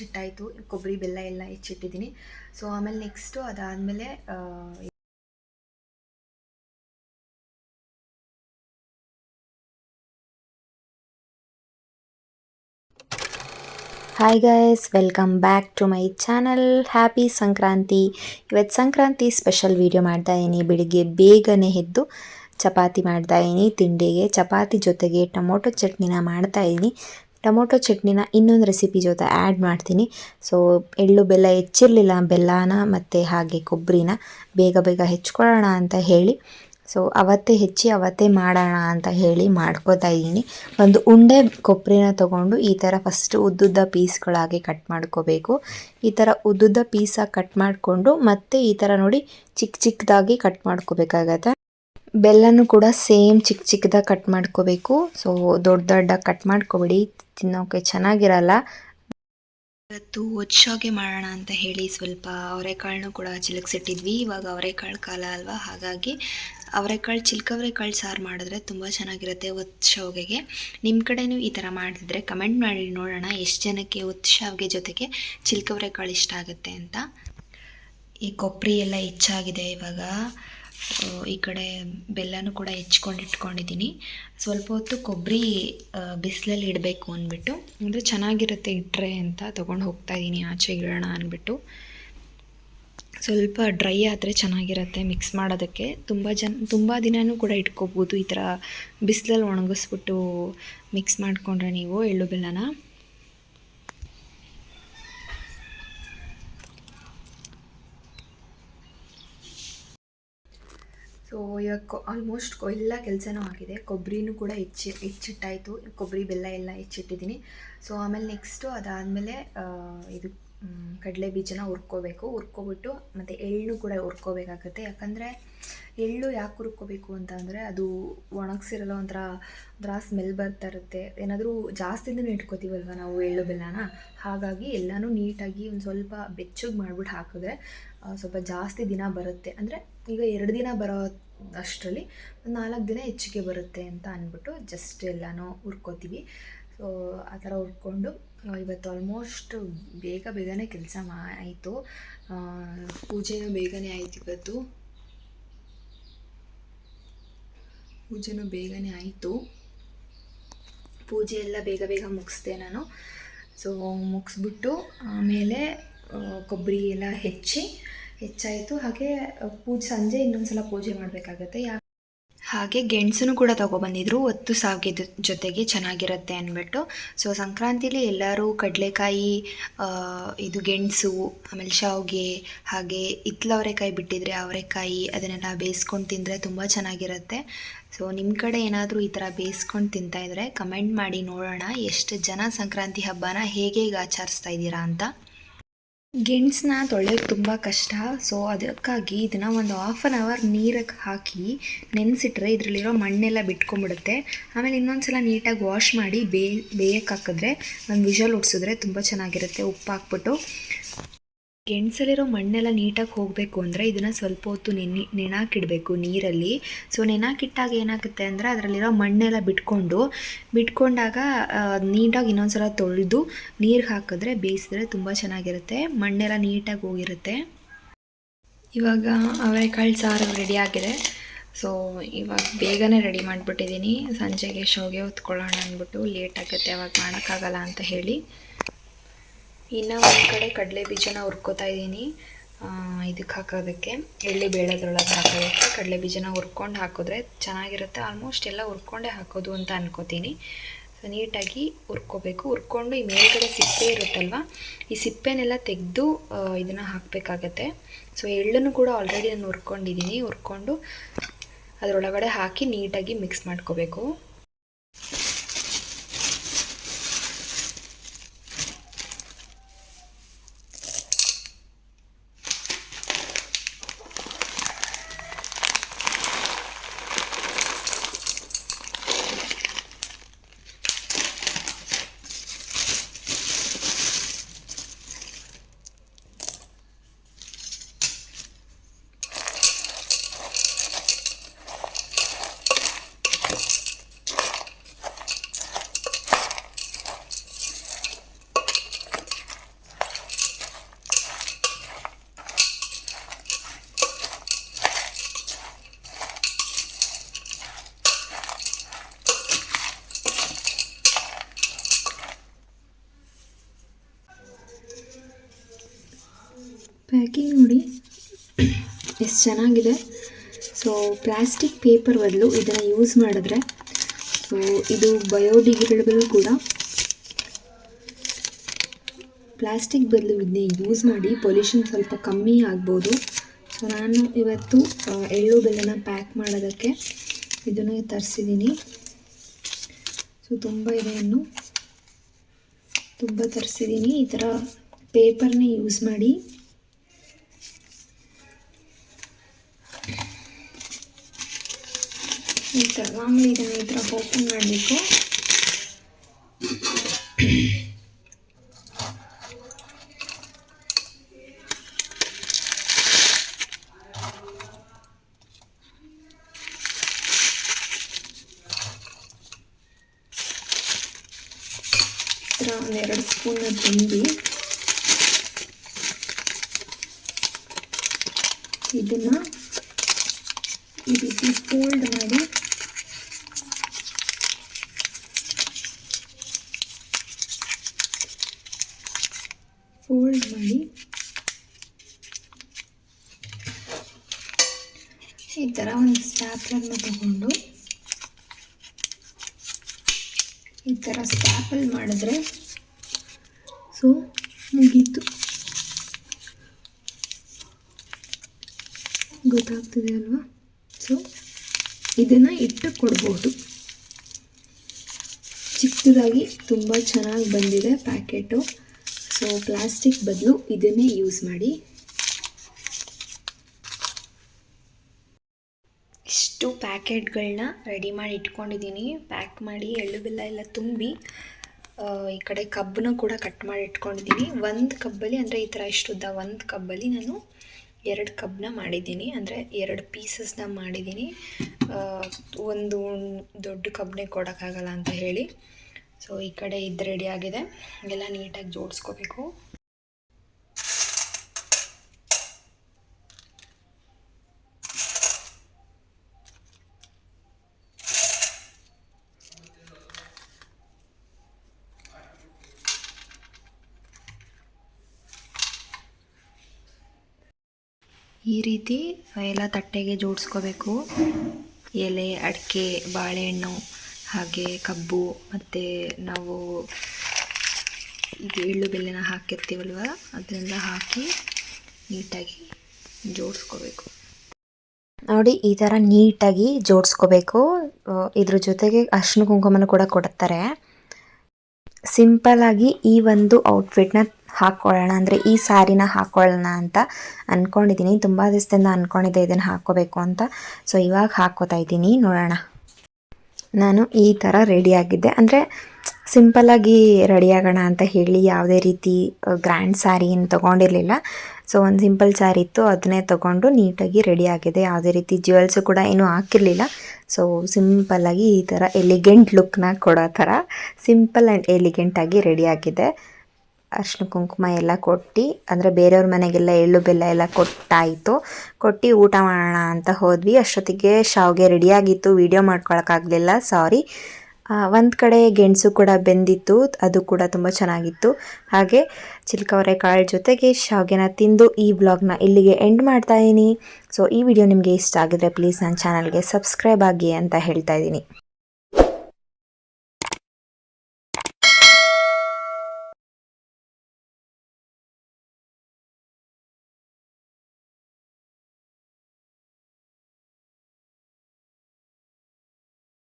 ಹೆಚ್ಚಿಟ್ಟಾಯಿತು, ಕೊಬ್ಬರಿ ಬೆಲ್ಲ ಎಲ್ಲ ಹೆಚ್ಚಿಟ್ಟಿದ್ದೀನಿ. ಸೊ ಆಮೇಲೆ ನೆಕ್ಸ್ಟು ಅದಾದಮೇಲೆ hi guys welcome back to my channel happy Sankranti ಇವತ್ತು ಸಂಕ್ರಾಂತಿ ಸ್ಪೆಷಲ್ ವೀಡಿಯೋ ಮಾಡ್ತಾ ಇದ್ದೀನಿ. ಬೆಳಿಗ್ಗೆ ಬೇಗನೆ ಎದ್ದು ಚಪಾತಿ ಮಾಡ್ತಾ ಇದ್ದೀನಿ. ತಿಂಡಿಗೆ, ಚಪಾತಿ ಜೊತೆಗೆ ಟೊಮೊಟೊ ಚಟ್ನಿನ ಮಾಡ್ತಾ ಇದ್ದೀನಿ. ಟೊಮೊಟೊ ಚಟ್ನಿನ ಇನ್ನೊಂದು ರೆಸಿಪಿ ಜೊತೆ ಆ್ಯಡ್ ಮಾಡ್ತೀನಿ. ಸೊ ಎಳ್ಳು ಬೆಲ್ಲ ಹೆಚ್ಚಿರಲಿಲ್ಲ, ಬೆಲ್ಲನ ಮತ್ತು ಹಾಗೆ ಕೊಬ್ಬರಿನ ಬೇಗ ಬೇಗ ಹೆಚ್ಕೊಳ್ಳೋಣ ಅಂತ ಹೇಳಿ. ಸೊ ಅವತ್ತೇ ಹೆಚ್ಚಿ ಅವತ್ತೇ ಮಾಡೋಣ ಅಂತ ಹೇಳಿ ಮಾಡ್ಕೋತಾ ಇದ್ದೀನಿ. ಒಂದು ಉಂಡೆ ಕೊಬ್ಬರಿನ ತೊಗೊಂಡು ಈ ಥರ ಫಸ್ಟ್ ಉದ್ದುದ್ದ ಪೀಸ್ಗಳಾಗಿ ಕಟ್ ಮಾಡ್ಕೋಬೇಕು. ಈ ಥರ ಉದ್ದುದ್ದ ಪೀಸಾಗಿ ಕಟ್ ಮಾಡಿಕೊಂಡು ಮತ್ತೆ ಈ ಥರ ನೋಡಿ ಚಿಕ್ಕ ಚಿಕ್ಕದಾಗಿ ಕಟ್ ಮಾಡ್ಕೋಬೇಕಾಗತ್ತೆ. ಬೆಲ್ಲನೂ ಕೂಡ ಸೇಮ್ ಚಿಕ್ಕ ಚಿಕ್ಕದಾಗಿ ಕಟ್ ಮಾಡ್ಕೋಬೇಕು. ಸೊ ದೊಡ್ಡ ದೊಡ್ಡ ಕಟ್ ಮಾಡ್ಕೊಬೇಡಿ. ತಿನ್ನೋಕೆ ಚೆನ್ನಾಗಿರಲ್ಲ. ಇವತ್ತು ಒಚ್ಚೋಗೆ ಮಾಡೋಣ ಅಂತ ಹೇಳಿ ಸ್ವಲ್ಪ ಅವರೆಕಾಳನ್ನು ಕೂಡ ಚಿಲುಕ್ಸಿಟ್ಟಿದ್ವಿ. ಇವಾಗ ಅವರೆಕಾಳು ಕಾಲ ಅಲ್ವಾ? ಹಾಗಾಗಿ ಅವರೆಕಾಳು, ಚಿಲ್ಕವರೆಕಾಳು ಸಾರು ಮಾಡಿದ್ರೆ ತುಂಬ ಚೆನ್ನಾಗಿರುತ್ತೆ ಒತ್ತು ನಿಮ್ಮ ಕಡೆನೂ ಈ ಥರ ಮಾಡಿದರೆ ಕಮೆಂಟ್ ಮಾಡಿ ನೋಡೋಣ ಎಷ್ಟು ಜನಕ್ಕೆ ಒತ್ತು ಶಾವಿಗೆ ಜೊತೆಗೆ ಚಿಲ್ಕವರೆಕಾಳು ಇಷ್ಟ ಆಗುತ್ತೆ ಅಂತ. ಈ ಕೊಬ್ಬರಿ ಎಲ್ಲ ಹೆಚ್ಚಾಗಿದೆ ಇವಾಗ. ಈ ಕಡೆ ಬೆಲ್ಲನೂ ಕೂಡ ಹೆಚ್ಕೊಂಡು ಇಟ್ಕೊಂಡಿದ್ದೀನಿ. ಸ್ವಲ್ಪ ಹೊತ್ತು ಕೊಬ್ಬರಿ ಬಿಸಿಲಲ್ಲಿ ಇಡಬೇಕು ಅಂದ್ಬಿಟ್ಟು. ಅಂದರೆ ಚೆನ್ನಾಗಿರುತ್ತೆ ಇಟ್ಟರೆ ಅಂತ ತೊಗೊಂಡು ಹೋಗ್ತಾ ಇದ್ದೀನಿ, ಆಚೆ ಇಡೋಣ ಅಂದ್ಬಿಟ್ಟು. ಸ್ವಲ್ಪ ಡ್ರೈ ಆದರೆ ಚೆನ್ನಾಗಿರುತ್ತೆ ಮಿಕ್ಸ್ ಮಾಡೋದಕ್ಕೆ. ತುಂಬ ಜನ, ತುಂಬ ದಿನವೂ ಕೂಡ ಇಟ್ಕೋಬೋದು ಈ ಥರ ಬಿಸಿಲಲ್ಲಿ ಒಣಗಿಸ್ಬಿಟ್ಟು ಮಿಕ್ಸ್ ಮಾಡಿಕೊಂಡ್ರೆ ನೀವು ಎಳ್ಳು ಬೆಲ್ಲನ. ಸೊ ಇವಾಗ ಆಲ್ಮೋಸ್ಟ್ ಎಲ್ಲ ಕೆಲಸನೂ ಆಗಿದೆ. ಕೊಬ್ಬರಿನೂ ಕೂಡ ಹೆಚ್ಚಿ, ಹೆಚ್ಚಿಟ್ಟಾಯಿತು. ಕೊಬ್ಬರಿ ಬೆಲ್ಲ ಎಲ್ಲ ಹೆಚ್ಚಿಟ್ಟಿದ್ದೀನಿ. ಸೊ ಆಮೇಲೆ ನೆಕ್ಸ್ಟು ಅದಾದಮೇಲೆ ಇದು ಕಡಲೆ ಬೀಜನ ಹುರ್ಕೋಬೇಕು. ಹುರ್ಕೊಬಿಟ್ಟು ಮತ್ತು ಎಳ್ಳು ಕೂಡ ಹುರ್ಕೋಬೇಕಾಗತ್ತೆ. ಯಾಕಂದರೆ ಎಳ್ಳು ಯಾಕೆ ಹುರ್ಕೋಬೇಕು ಅಂತ ಅಂದರೆ ಅದು ಒಣಗಿಸಿರಲ್ಲ ಒಂಥರ ಒಂಥರ ಸ್ಮೆಲ್ ಬರ್ತಾ ಇರುತ್ತೆ. ಏನಾದರೂ ಜಾಸ್ತಿ ದಿನ ಇಟ್ಕೋತೀವಲ್ವ ನಾವು ಎಳ್ಳು ಬೆಲ್ಲನ? ಹಾಗಾಗಿ ಎಲ್ಲನೂ ನೀಟಾಗಿ ಒಂದು ಸ್ವಲ್ಪ ಬೆಚ್ಚಗೆ ಮಾಡಿಬಿಟ್ಟು ಹಾಕಿದ್ರೆ ಸ್ವಲ್ಪ ಜಾಸ್ತಿ ದಿನ ಬರುತ್ತೆ. ಅಂದರೆ ಈಗ ಎರಡು ದಿನ ಬರೋ ಅಷ್ಟರಲ್ಲಿ ನಾಲ್ಕು ದಿನ ಹೆಚ್ಚಿಗೆ ಬರುತ್ತೆ ಅಂತ ಅಂದ್ಬಿಟ್ಟು ಜಸ್ಟ್ ಎಲ್ಲನೂ ಹುರ್ಕೋತೀವಿ. ಸೊ ಆ ಥರ ಹುರ್ಕೊಂಡು ಇವತ್ತು ಆಲ್ಮೋಸ್ಟ್ ಬೇಗ ಬೇಗನೆ ಕೆಲಸ ಮಾ, ಆಯಿತು. ಪೂಜೆನೂ ಬೇಗನೆ ಆಯಿತು ಇವತ್ತು. ಪೂಜೆನೂ ಬೇಗನೆ ಆಯಿತು. ಪೂಜೆ ಎಲ್ಲ ಬೇಗ ಬೇಗ ಮುಗಿಸ್ದೆ ನಾನು. ಸೊ ಮುಗಿಸ್ಬಿಟ್ಟು ಆಮೇಲೆ ಕೊಬ್ಬರಿ ಎಲ್ಲ ಹೆಚ್ಚಿ ಹೆಚ್ಚಾಯಿತು. ಹಾಗೆ ಪೂಜೆ ಸಂಜೆ ಇನ್ನೊಂದ್ಸಲ ಪೂಜೆ ಮಾಡಬೇಕಾಗತ್ತೆ. ಯಾ, ಹಾಗೆ ಗೆಣಸನ್ನು ಕೂಡ ತೊಗೊಬಂದಿದ್ರು. ಒತ್ತು ಸಾವಿಗೆ ಜೊತೆಗೆ ಚೆನ್ನಾಗಿರುತ್ತೆ ಅಂದ್ಬಿಟ್ಟು. ಸೊ ಸಂಕ್ರಾಂತಿಲಿ ಎಲ್ಲರೂ ಕಡಲೆಕಾಯಿ ಇದು ಗೆಣಸು, ಆಮೇಲೆ ಶಾವಿಗೆ, ಹಾಗೆ ಹಿತ್ಲ ಅವರೆಕಾಯಿ ಬಿಟ್ಟಿದ್ರೆ ಅವರೆಕಾಯಿ ಅದನ್ನೆಲ್ಲ ಬೇಯಿಸ್ಕೊಂಡು ತಿಂದರೆ ತುಂಬ ಚೆನ್ನಾಗಿರುತ್ತೆ. ಸೊ ನಿಮ್ಮ ಕಡೆ ಏನಾದರೂ ಈ ಥರ ಬೇಯಿಸ್ಕೊಂಡು ತಿಂತಾಯಿದ್ರೆ ಕಮೆಂಟ್ ಮಾಡಿ ನೋಡೋಣ. ಎಷ್ಟು ಜನ ಸಂಕ್ರಾಂತಿ ಹಬ್ಬನ ಹೇಗೆ ಆಚರಿಸ್ತಾ ಇದ್ದೀರಾ ಅಂತ. ಗೆಣಸನ್ನ ತೊಳೆಯೋದು ತುಂಬ ಕಷ್ಟ. ಸೊ ಅದಕ್ಕಾಗಿ ಇದನ್ನು ಒಂದು ಹಾಫ್ ಆನ್ ಅವರ್ ನೀರಿಗೆ ಹಾಕಿ ನೆನೆಸಿಟ್ರೆ ಇದರಲ್ಲಿರೋ ಮಣ್ಣೆಲ್ಲ ಬಿಟ್ಕೊಂಡ್ಬಿಡುತ್ತೆ. ಆಮೇಲೆ ಇನ್ನೊಂದು ಸಲ ನೀಟಾಗಿ ವಾಶ್ ಮಾಡಿ ಬೇಯಕ್ಕೆ ಹಾಕಿದ್ರೆ, ಒಂದು ವಿಷಲ್ ಉಡ್ಸಿದ್ರೆ ತುಂಬ ಚೆನ್ನಾಗಿರುತ್ತೆ. ಉಪ್ಪು ಹಾಕ್ಬಿಟ್ಟು ಗೆಣಸಲ್ಲಿರೋ ಮಣ್ಣೆಲ್ಲ ನೀಟಾಗಿ ಹೋಗಬೇಕು ಅಂದರೆ ಇದನ್ನು ಸ್ವಲ್ಪ ಹೊತ್ತು ನೆನೆ ನೆನಾಕಿಡಬೇಕು ನೀರಲ್ಲಿ. ಸೊ ನೆನಾಕಿಟ್ಟಾಗ ಏನಾಗುತ್ತೆ ಅಂದರೆ ಅದರಲ್ಲಿರೋ ಮಣ್ಣೆಲ್ಲ ಬಿಟ್ಕೊಂಡು, ಬಿಟ್ಕೊಂಡಾಗ ನೀಟಾಗಿ ಇನ್ನೊಂದು ಸಲ ತೊಳೆದು ನೀರಿಗೆ ಹಾಕಿದ್ರೆ ಬೇಯಿಸಿದ್ರೆ ತುಂಬ ಚೆನ್ನಾಗಿರುತ್ತೆ. ಮಣ್ಣೆಲ್ಲ ನೀಟಾಗಿ ಹೋಗಿರುತ್ತೆ. ಇವಾಗ ಅವರೆಕಾಳು ಸಾರು ರೆಡಿ ಆಗಿದೆ. ಸೊ ಇವಾಗ ಬೇಗನೆ ರೆಡಿ ಮಾಡಿಬಿಟ್ಟಿದ್ದೀನಿ. ಸಂಜೆಗೆ ಶೋಗೆ ಹೊತ್ಕೊಳ್ಳೋಣ ಅಂದ್ಬಿಟ್ಟು ಲೇಟ್ ಆಗುತ್ತೆ, ಅವಾಗ ಮಾಡೋಕ್ಕಾಗಲ್ಲ ಅಂತ ಹೇಳಿ. ಇನ್ನು ಒಂದು ಕಡೆ ಕಡಲೆ ಬೀಜನ ಹುರ್ಕೋತಾ ಇದ್ದೀನಿ ಇದಕ್ಕೆ ಹಾಕೋದಕ್ಕೆ, ಎಳ್ಳಿ ಬೇಳೆದ್ರೊಳಗೆ ಹಾಕೋದಕ್ಕೆ ಕಡಲೆ ಬೀಜನ ಹುರ್ಕೊಂಡು ಹಾಕಿದ್ರೆ ಚೆನ್ನಾಗಿರುತ್ತೆ. ಆಲ್ಮೋಸ್ಟ್ ಎಲ್ಲ ಹುರ್ಕೊಂಡೇ ಹಾಕೋದು ಅಂತ ಅನ್ಕೋತೀನಿ. ಸೊ ನೀಟಾಗಿ ಹುರ್ಕೋಬೇಕು. ಹುರ್ಕೊಂಡು ಈ ಮೇಲ್ಗಡೆ ಸಿಪ್ಪೆ ಇರುತ್ತಲ್ವ, ಈ ಸಿಪ್ಪೆನೆಲ್ಲ ತೆಗೆದು ಇದನ್ನು ಹಾಕಬೇಕಾಗತ್ತೆ. ಸೊ ಎಳ್ಳನ್ನು ಕೂಡ ಆಲ್ರೆಡಿ ನಾನು ಹುರ್ಕೊಂಡಿದ್ದೀನಿ ಹುರ್ಕೊಂಡು ಅದರೊಳಗಡೆ ಹಾಕಿ ನೀಟಾಗಿ ಮಿಕ್ಸ್ ಮಾಡ್ಕೋಬೇಕು. ಪ್ಯಾಕಿಂಗ್ ನೋಡಿ. ಎಷ್ಟು ಚೆನ್ನಾಗಿದೆ. ಸೊ ಪ್ಲಾಸ್ಟಿಕ್ ಪೇಪರ್ ಬದಲು ಇದನ್ನು ಯೂಸ್ ಮಾಡಿದ್ರೆ ಸೊ ಇದು ಬಯೋಡಿಗ್ರೇಡಬಲ್ ಕೂಡ. ಪ್ಲಾಸ್ಟಿಕ್ ಬದಲು ಇದನ್ನೇ ಯೂಸ್ ಮಾಡಿ ಪೊಲ್ಯೂಷನ್ ಸ್ವಲ್ಪ ಕಮ್ಮಿ ಆಗ್ಬೋದು. ಸೊ ನಾನು ಇವತ್ತು ಎಳ್ಳು ಬೆಲ್ಲನ ಪ್ಯಾಕ್ ಮಾಡೋದಕ್ಕೆ ಇದನ್ನೇ ತರಿಸಿದ್ದೀನಿ ಸೊ ತುಂಬ ಇದೆ ತುಂಬ ತರಿಸಿದ್ದೀನಿ ಈ ಥರ ಪೇಪರ್ನೇ ಯೂಸ್ ಮಾಡಿ. ಈ ಥರ ಮಾಮೂಲಿ ಇದನ್ನು ಈ ಥರ ಓಪನ್ ಮಾಡಬೇಕು ಈ ಥರ ಒಂದೆರಡು ಸ್ಪೂನ್ನ ತುಂಬಿ ಇದನ್ನು ಈ ರೀತಿ ಫೋಲ್ಡ್ ಮಾಡಿ. ಫೋಲ್ಡ್ ಮಾಡಿ. ಈ ಥರ ಒಂದು ಸ್ಟ್ಯಾಪ್ಲನ್ನು ತಗೊಂಡು ಈ ಥರ ಸ್ಟ್ಯಾಪಲ್ ಮಾಡಿದ್ರೆ ಸೊ ಮುಗೀತು. ಗೊತ್ತಾಗ್ತಿದೆ ಅಲ್ವಾ? ಸೊ ಇದನ್ನು ಇಟ್ಟು ಕೊಡ್ಬೋದು. ಚಿಕ್ಕದಾಗಿ ತುಂಬ ಚೆನ್ನಾಗಿ ಬಂದಿದೆ ಪ್ಯಾಕೆಟು. ಸೊ ಪ್ಲಾಸ್ಟಿಕ್ ಬದಲು ಇದನ್ನೇ ಯೂಸ್ ಮಾಡಿ. ಇಷ್ಟು ಪ್ಯಾಕೆಟ್ಗಳನ್ನ ರೆಡಿ ಮಾಡಿ ಇಟ್ಕೊಂಡಿದ್ದೀನಿ. ಪ್ಯಾಕ್ ಮಾಡಿ, ಎಳ್ಳು ಬೆಲ್ಲ ಎಲ್ಲ ತುಂಬಿ ಈ ಕಡೆ ಕಬ್ಬನ್ನು ಕೂಡ ಕಟ್ ಮಾಡಿ ಇಟ್ಕೊಂಡಿದ್ದೀನಿ. ಒಂದು ಕಬ್ಬಲ್ಲಿ, ಅಂದರೆ ಈ ಥರ ಇಷ್ಟುದ್ದ ಒಂದು ಕಬ್ಬಲ್ಲಿ ನಾನು ಎರಡು ಕಬ್ಬನ್ನ ಮಾಡಿದ್ದೀನಿ, ಅಂದರೆ ಎರಡು ಪೀಸಸ್ನ ಮಾಡಿದ್ದೀನಿ. ಒಂದು ದೊಡ್ಡ ಕಬ್ಬನೇ ಕೊಡೋಕ್ಕಾಗಲ್ಲ ಅಂತ ಹೇಳಿ. ಸೊ ಈ ಕಡೆ ಇದು ರೆಡಿ ಆಗಿದೆ. ಎಲ್ಲ ನೀಟಾಗಿ ಜೋಡಿಸ್ಕೋಬೇಕು. ಈ ರೀತಿ ಎಲ್ಲ ತಟ್ಟೆಗೆ ಜೋಡಿಸ್ಕೋಬೇಕು. ಎಲೆ, ಅಡಿಕೆ, ಬಾಳೆಹಣ್ಣು, ಹಾಗೆ ಕಬ್ಬು, ಮತ್ತು ನಾವು ಇದು ಎಳ್ಳು ಬೆಲ್ಲನ ಹಾಕಿರ್ತೀವಲ್ವ ಅದರಿಂದ ಹಾಕಿ ನೀಟಾಗಿ ಜೋಡಿಸ್ಕೋಬೇಕು. ನೋಡಿ, ಈ ಥರ ನೀಟಾಗಿ ಜೋಡಿಸ್ಕೋಬೇಕು. ಇದ್ರ ಜೊತೆಗೆ ಅರ್ಶಿನ ಕುಂಕುಮನ ಕೂಡ ಕೊಡ್ತಾರೆ. ಸಿಂಪಲ್ ಆಗಿ ಈ ಒಂದು ಔಟ್ಫಿಟ್ನ ಹಾಕ್ಕೊಳ್ಳೋಣ ಅಂದರೆ ಈ ಸ್ಯಾರಿನ ಹಾಕ್ಕೊಳ್ಳೋಣ ಅಂತ ಅಂದ್ಕೊಂಡಿದ್ದೀನಿ ತುಂಬ ದಿವಸದಿಂದ ಅಂದ್ಕೊಂಡಿದ್ದೆ ಇದನ್ನು ಹಾಕ್ಕೋಬೇಕು ಅಂತ. ಸೊ ಇವಾಗ ಹಾಕ್ಕೋತಾ ಇದ್ದೀನಿ. ನೋಡೋಣ. ನಾನು ಈ ಥರ ರೆಡಿಯಾಗಿದ್ದೆ ಅಂದರೆ ಸಿಂಪಲ್ಲಾಗಿ ರೆಡಿಯಾಗೋಣ ಅಂತ ಹೇಳಿ ಯಾವುದೇ ರೀತಿ ಗ್ರ್ಯಾಂಡ್ ಸ್ಯಾರಿ ಏನು ತೊಗೊಂಡಿರಲಿಲ್ಲ. ಸೊ ಒಂದು ಸಿಂಪಲ್ ಸ್ಯಾರಿ ಇತ್ತು. ಅದನ್ನೇ ತೊಗೊಂಡು ನೀಟಾಗಿ ರೆಡಿ ಆಗಿದೆ. ಯಾವುದೇ ರೀತಿ ಜ್ಯುವೆಲ್ಸು ಕೂಡ ಏನೂ ಹಾಕಿರಲಿಲ್ಲ. ಸೊ ಸಿಂಪಲ್ಲಾಗಿ ಈ ಥರ ಎಲಿಗೆಂಟ್ ಲುಕ್ನ ಕೊಡೋ ಥರ ಸಿಂಪಲ್ ಆ್ಯಂಡ್ ಎಲಿಗೆಂಟಾಗಿ ರೆಡಿ ಅರ್ಶಿನ ಕುಂಕುಮ ಎಲ್ಲ ಕೊಟ್ಟು, ಅಂದರೆ ಬೇರೆಯವ್ರ ಮನೆಗೆಲ್ಲ ಎಳ್ಳು ಬೆಲ್ಲ ಎಲ್ಲ ಕೊಟ್ಟಾಯಿತು. ಕೊಟ್ಟು ಊಟ ಮಾಡೋಣ ಅಂತ ಹೋದ್ವಿ. ಅಷ್ಟೊತ್ತಿಗೆ ಶಾವ್ಗೆ ರೆಡಿಯಾಗಿತ್ತು ವೀಡಿಯೋ ಮಾಡ್ಕೊಳಕ್ಕಾಗಲಿಲ್ಲ. ಸಾರಿ ಒಂದು ಕಡೆ ಗೆಣಸು ಕೂಡ ಬೆಂದಿತ್ತು. ಅದು ಕೂಡ ತುಂಬ ಚೆನ್ನಾಗಿತ್ತು. ಹಾಗೆ ಚಿಲ್ಕವರೆ ಕಾಳು ಜೊತೆಗೆ ಶಾವ್ಗೆನ ತಿಂದು ಈ ವ್ಲಾಗ್ನ ಇಲ್ಲಿಗೆ ಎಂಡ್ ಮಾಡ್ತಾ ಇದ್ದೀನಿ ಸೊ ಈ ವಿಡಿಯೋ ನಿಮಗೆ ಇಷ್ಟ ಆಗಿದ್ರೆ ಪ್ಲೀಸ್ ನನ್ನ ಚಾನಲ್ಗೆ ಸಬ್ಸ್ಕ್ರೈಬ್ ಆಗಿ ಅಂತ ಹೇಳ್ತಾ ಇದ್ದೀನಿ